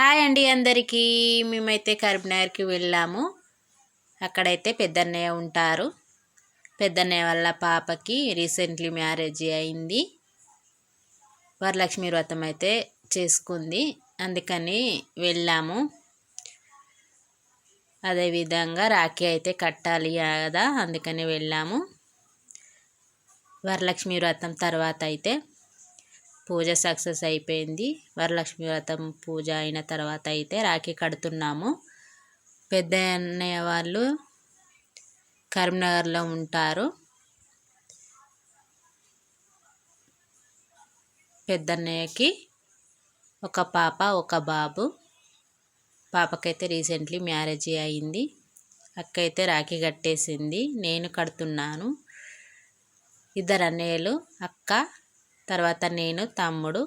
Hi అండి అందరికీ. మేమైతే కరీంనగర్కి వెళ్ళాము. అక్కడైతే పెద్దన్నయ్య ఉంటారు. పెద్దన్నయ్య వాళ్ళ పాపకి రీసెంట్లీ మ్యారేజ్ అయింది. వరలక్ష్మి వ్రతం అయితే చేసుకుంది. అందుకని వెళ్ళాము. అదేవిధంగా రాఖీ అయితే కట్టాలి కదా అందుకని వెళ్ళాము. వరలక్ష్మి వ్రతం తర్వాత అయితే పూజ సక్సెస్ అయిపోయింది. వరలక్ష్మి వ్రతం పూజ అయిన తర్వాత అయితే రాఖీ కడుతున్నాము. పెద్ద అన్నయ్య వాళ్ళు కరీంనగర్లో ఉంటారు. పెద్దన్నయ్యకి ఒక పాప ఒక బాబు. పాపకైతే రీసెంట్లీ మ్యారేజ్ అయింది. అక్క అయితే రాఖీ కట్టేసింది. నేను కడుతున్నాను. ఇద్దరు అన్నయ్యలు అక్క తర్వాత నేను తమ్ముడు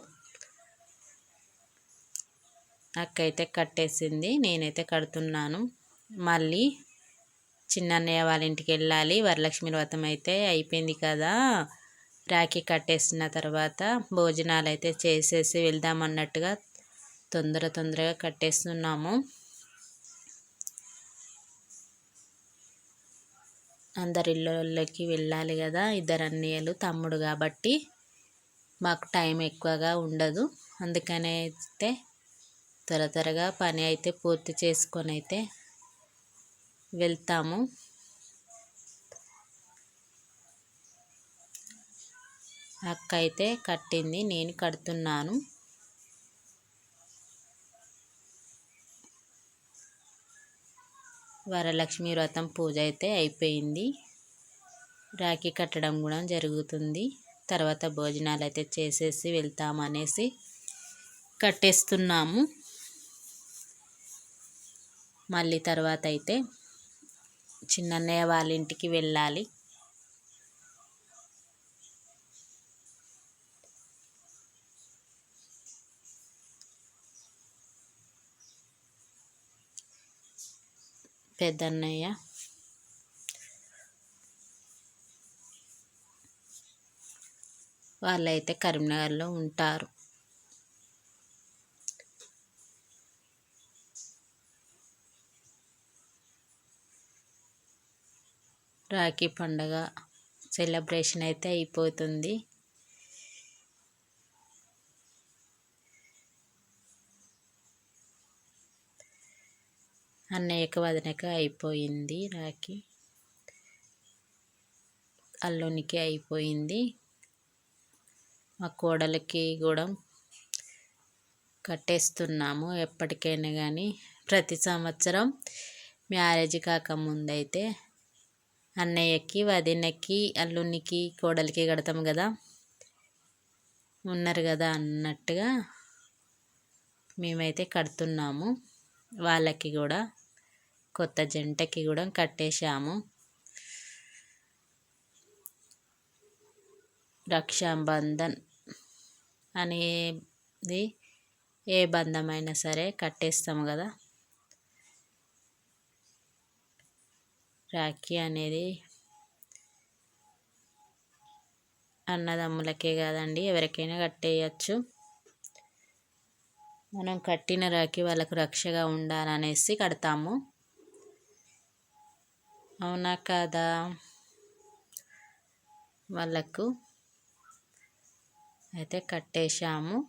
అక్క అయితే కట్టేసింది నేనైతే కడుతున్నాను. మళ్ళీ చిన్నన్నయ్య వాళ్ళ ఇంటికి వెళ్ళాలి వరలక్ష్మి వ్రతం అయితే అయిపోయింది కదా. రాఖీ కట్టేసిన తర్వాత భోజనాలు అయితే చేసేసి వెళ్దామన్నట్టుగా తొందర తొందరగా కట్టేస్తున్నాము. అందరి ఇళ్ళకి వెళ్ళాలి కదా ఇద్దరు అన్నయ్యలు తమ్ముడు కాబట్టి. మాకు టైం ఎక్కువగా ఉండదు. అందుకనే అయితే త్వర త్వరగా పని అయితే పూర్తి చేసుకొని అయితే వెళ్తాము. అక్క అయితే కట్టింది నేను కడుతున్నాను. వరలక్ష్మి వ్రతం పూజ అయితే అయిపోయింది. రాఖీ కట్టడం కూడా జరుగుతుంది. తర్వాత భోజనాలు అయితే చేసేసి వెళ్తామనేసి కట్టేస్తున్నాము. మళ్ళీ తర్వాత అయితే చిన్నన్నయ్య వాళ్ళ ఇంటికి వెళ్ళాలి. పెద్దన్నయ్య వాళ్ళైతే కరీంనగర్లో ఉంటారు. రాఖీ పండగ సెలబ్రేషన్ అయితే అయిపోతుంది. అన్నయ్యకు వదినక అయిపోయింది రాఖీ. అల్లునికి అయిపోయింది. మా కోడలికి కూడా కట్టేస్తున్నాము ఎప్పటికైనా కానీ ప్రతి సంవత్సరం మ్యారేజ్ కాకముందైతే అన్నయ్యకి వదినకి అల్లునికి కోడలికి కడతాం కదా ఉన్నారు కదా అన్నట్టుగా మేమైతే కడుతున్నాము. వాళ్ళకి కూడా కొత్త జంటకి కూడా కట్టేశాము. రక్షాబంధన్ అనేది ఏ బంధమైనా సరే కట్టేస్తాము కదా. రాఖీ అనేది అన్నదమ్ములకే కాదండి ఎవరికైనా కట్టేయచ్చు. మనం కట్టిన రాఖీ వాళ్ళకు రక్షగా ఉండాలనేసి కడతాము. అవునా కాదా? వాళ్ళకు అయితే కట్టేశాము.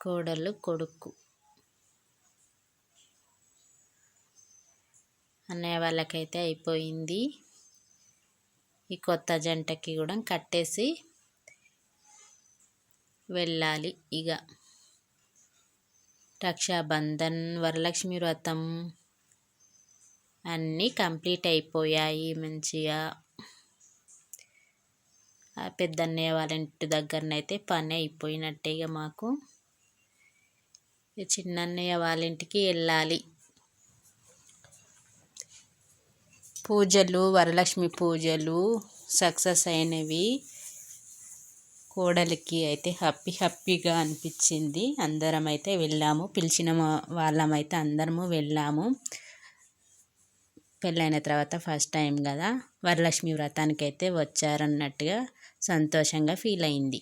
కోడలు కొడుకు. అన్నయ్య వాళ్ళకైతే అయిపోయింది. ఈ కొత్త జంటకి కూడా కట్టేసి వెళ్ళాలి ఇక. రక్షాబంధన్ వరలక్ష్మి వ్రతం అన్నీ కంప్లీట్ అయిపోయాయి మంచిగా. పెద్దన్నయ్య వాళ్ళ ఇంటి దగ్గరనైతే పని అయిపోయినట్టే ఇక మాకు. చిన్నన్నయ్య వాళ్ళ ఇంటికి వెళ్ళాలి. పూజలు వరలక్ష్మి పూజలు సక్సెస్ అయినవి. కోడలికి అయితే హ్యాపీ హ్యాపీగా అనిపించింది. అందరం అయితే వెళ్ళాము. పిలిచిన వాళ్ళమైతే అందరము వెళ్ళాము. పెళ్ళైన తర్వాత ఫస్ట్ టైం కదా వరలక్ష్మి వ్రతానికి అయితే వచ్చారన్నట్టుగా సంతోషంగా ఫీల్ అయింది